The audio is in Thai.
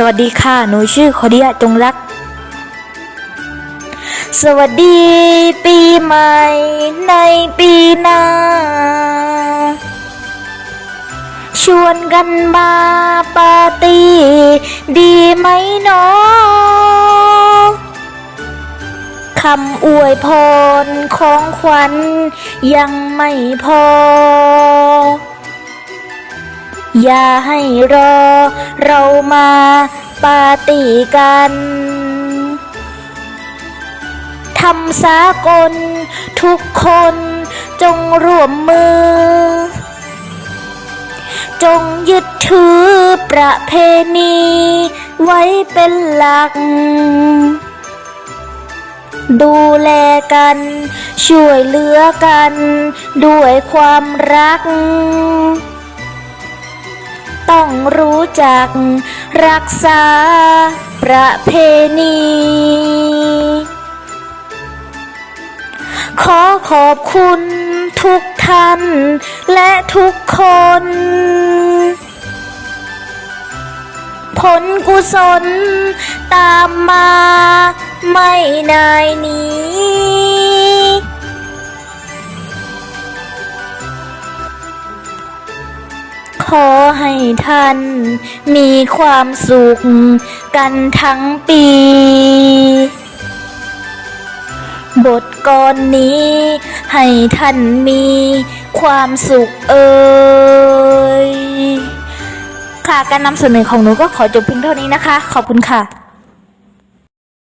สวัสดีค่ะ หนูชื่อคอเดียจงรัก สวัสดีปีใหม่ในปีหน้า ชวนกันมาปาร์ตี้ดีไหมเนาะคำอวยพรของขวัญยังไม่พอ อย่าให้รอ เรามาปาตีกันทำสากล ทุกคนจงร่วมมือ จงยึดถือประเพณี ไว้เป็นหลัก ดูแลกัน ช่วยเหลือกัน ด้วยความรัก ต้องรู้จัก รักษาประเพณี ขอขอบคุณทุกท่าน และทุกคน ผลกุศลตามมาไม่นายนี้ ขอให้ท่าน มีความสุขกันทั้งปี บทกรนี้ ให้ท่านมีความสุขเอ่ยค่ะการนำเสนอของหนูก็ขอจบเพียงเท่านี้นะคะ ขอบคุณค่ะ